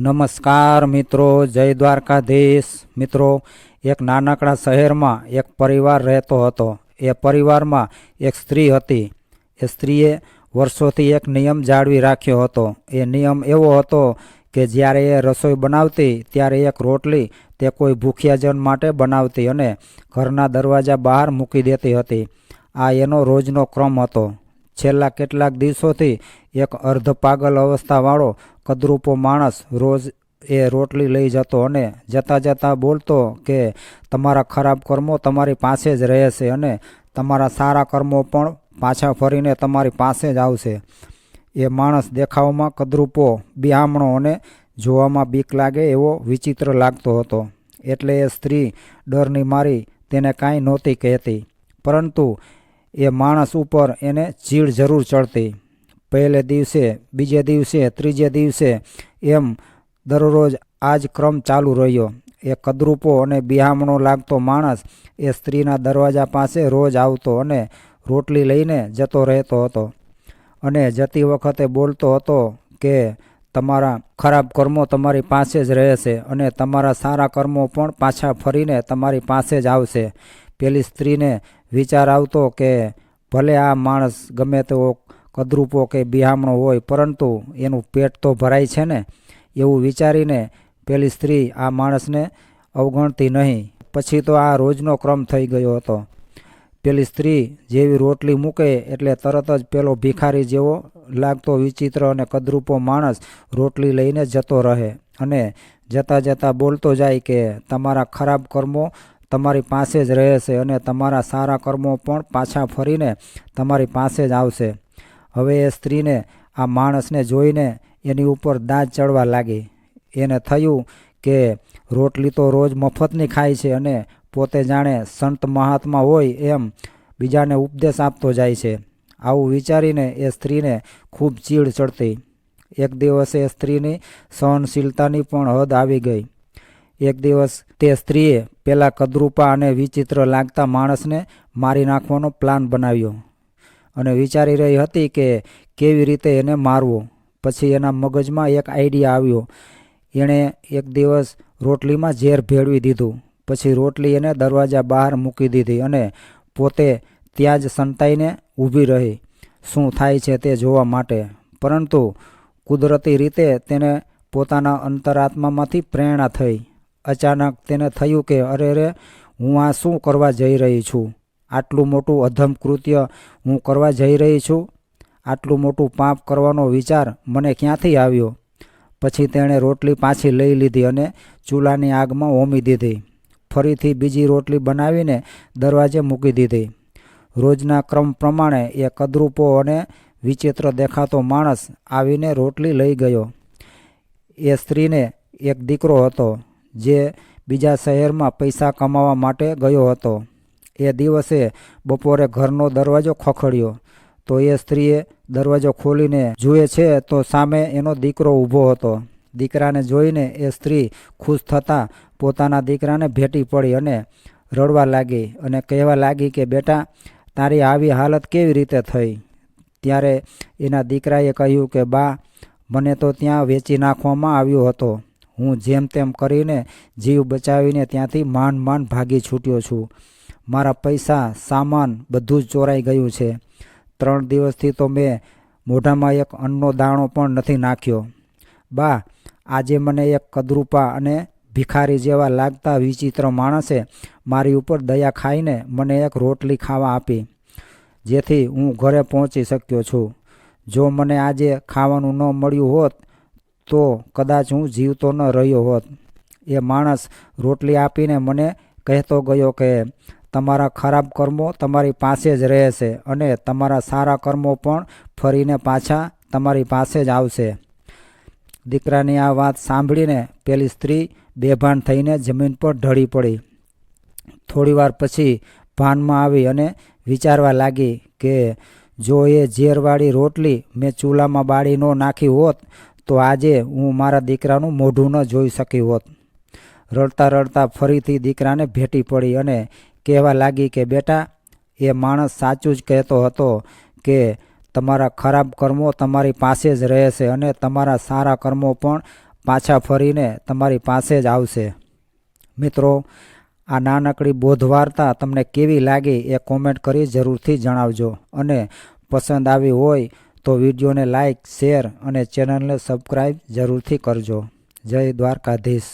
નમસ્કાર મિત્રો, જય દ્વારકાધીશ. મિત્રો, એક નાનકડા શહેરમાં એક પરિવાર રહેતો હતો. એ પરિવારમાં એક સ્ત્રી હતી. એ સ્ત્રીએ વર્ષોથી એક નિયમ જાળવી રાખ્યો હતો. એ નિયમ એવો હતો કે જ્યારે એ રસોઈ બનાવતી, ત્યારે એક રોટલી તે કોઈ ભૂખ્યાજન માટે બનાવતી અને ઘરના દરવાજા બહાર મૂકી દેતી હતી. આ એનો રોજનો ક્રમ હતો. છેલ્લા કેટલાક દિવસોથી એક અર્ધ પાગલ અવસ્થાવાળો કદરૂપો માણસ રોજ એ રોટલી લઈ જતો અને જતાં જતાં બોલતો કે, તમારા ખરાબ કર્મો તમારી પાસે જ રહેશે અને તમારા સારા કર્મો પણ પાછા ફરીને તમારી પાસે જ આવશે. એ માણસ દેખાવમાં કદરૂપો બિહામણો અને જોવામાં બીક લાગે એવો વિચિત્ર લાગતો હતો. એટલે એ સ્ત્રી ડરની મારી તેને કાંઈ નહોતી કહેતી. પરંતુ એ માણસ ઉપર એને ચીડ જરૂર ચડતી. પહેલે દિવસે, બીજે દિવસે, ત્રીજે દિવસે એમ દરરોજ આ જ ક્રમ ચાલુ રહ્યો. એ કદરૂપો અને બિહામણો લાગતો માણસ એ સ્ત્રીના દરવાજા પાસે રોજ આવતો અને રોટલી લઈને જતો રહેતો હતો. અને જતી વખતે બોલતો હતો કે, તમારા ખરાબ કર્મો તમારી પાસે જ રહેશે અને તમારા સારા કર્મો પણ પાછા ફરીને તમારી પાસે જ આવશે. પેલી સ્ત્રીને વિચાર આવતો કે ભલે આ માણસ ગમે તેવો કદરૂપો કે બિહામણો હોય, પરંતુ એનું પેટ તો ભરાય છે ને? એવું વિચારીને પેલી સ્ત્રી આ માણસને અવગણતી નહીં. પછી તો આ રોજનો ક્રમ થઈ ગયો હતો. પેલી સ્ત્રી જેવી રોટલી મૂકે એટલે તરત જ પેલો ભિખારી જેવો લાગતો વિચિત્ર અને કદરૂપો માણસ રોટલી લઈને જતો રહે અને જતાં જતાં બોલતો જાય કે, તમારા ખરાબ કર્મો તમારી પાસે જ રહેશે અને તમારા સારા કર્મો પણ પાછા ફરીને તમારી પાસે જ આવશે. હવે એ સ્ત્રીને, આ માણસને જોઈને એની ઉપર દાંત ચડવા લાગી. એને થયું કે રોટલી તો રોજ મફતની ખાય છે અને પોતે જાણે સંત મહાત્મા હોય એમ બીજાને ઉપદેશ આપતો જાય છે. આવું વિચારીને એ સ્ત્રીને ખૂબ ચીડ ચડતી. એક દિવસે એ સ્ત્રીની સહનશીલતાની પણ હદ આવી ગઈ. એક દિવસ તે સ્ત્રીએ પેલા કદરૂપા અને વિચિત્ર લાગતા માણસને મારી નાખવાનો પ્લાન બનાવ્યો અને વિચારી રહી હતી કે કેવી રીતે એને મારવો. પછી એના મગજમાં એક આઈડિયા આવ્યો. એણે એક દિવસ રોટલીમાં ઝેર ભેળવી દીધું. પછી રોટલી એને દરવાજા બહાર મૂકી દીધી અને પોતે ત્યાં જ સંતાઈને ઊભી રહી. શું થાય છે તે જોવા માટે? પરંતુ કુદરતી રીતે તેને પોતાના અંતરાત્મામાંથી પ્રેરણા થઈ. અચાનક તેને થયું કે, અરે રે હું આ શું કરવા જઈ રહી છું? આટલું મોટું અધમ કૃત્ય હું કરવા જઈ રહી છું? આટલું મોટું પાપ કરવાનો વિચાર મને ક્યાંથી આવ્યો? પછી તેણે રોટલી પાછી લઈ લીધી અને ચૂલાની આગમાં હોમી દીધી. ફરીથી બીજી રોટલી બનાવીને દરવાજે મૂકી દીધી. રોજના ક્રમ પ્રમાણે એ કદરૂપો અને વિચિત્ર દેખાતો માણસ આવીને રોટલી લઈ ગયો. એ સ્ત્રીને એક દીકરો હતો. જે બીજા શહેરમાં પૈસા કમાવા માટે ગયો હતો. એ દિવસે બપોરે ઘરનો દરવાજો ખખડ્યો. તો એ સ્ત્રીએ દરવાજો ખોલીને જુએ છે તો સામે એનો દીકરો ઊભો હતો. દીકરાને જોઈને એ સ્ત્રી ખુશ થતાં પોતાના દીકરાને ભેટી પડી અને રડવા લાગી અને કહેવા લાગી કે, બેટા, તારી આવી હાલત કેવી રીતે થઈ? ત્યારે એના દીકરાએ કહ્યું કે, બા, મને તો ત્યાં વેચી નાખવામાં આવ્યો હતો. હું જેમ તેમ કરીને જીવ બચાવીને ત્યાંથી માંડ માંડ ભાગી છૂટ્યો છું. મારા પૈસા, સામાન બધું જ ચોરાઈ ગયું છે. ત્રણ દિવસથી તો મેં મોઢામાં એક અન્નનો દાણો પણ નથી નાખ્યો. બા, આજે મને એક કદરૂપા અને ભિખારી જેવા લાગતા વિચિત્ર માણસે મારી ઉપર દયા ખાઈને મને એક રોટલી ખાવા આપી, જેથી હું ઘરે પહોંચી શક્યો છું. જો મને આજે ખાવાનું ન મળ્યું હોત તો કદાચ હું જીવતો ન રહ્યો હોત. એ માણસ રોટલી આપીને મને કહેતો ગયો કે, તમારા ખરાબ કર્મો તમારી પાસે જ રહેશે અને તમારા સારા કર્મો પણ ફરીને પાછા તમારી પાસે જ આવશે. દીકરાની આ વાત સાંભળીને પેલી સ્ત્રી બેભાન થઈને જમીન પર ઢળી પડી. થોડીવાર પછી ભાનમાં આવી અને વિચારવા લાગી કે, જો એ ઝેરવાળી રોટલી મેં ચૂલામાં બાળી ન નાખી હોત તો આજે હું મારા દીકરાનું મોઢું ન જોઈ શકી હોત. રડતા રડતા ફરીથી દીકરાને ભેટી પડી અને કહેવા લાગી કે, બેટા, એ માણસ સાચું જ કહેતો હતો કે, તમારા ખરાબ કર્મો તમારી પાસે જ રહેશે અને તમારા સારા કર્મો પણ પાછા ફરીને તમારી પાસે જ આવશે. મિત્રો, આ નાનકડી બોધવાર્તા તમને કેવી લાગી એ કોમેન્ટ કરી જરૂરથી જણાવજો અને પસંદ આવી હોય તો વિડીયોને લાઇક શેર અને ચેનલને સબસ્ક્રાઈબ જરૂરથી કરજો. જય દ્વારકાધીશ.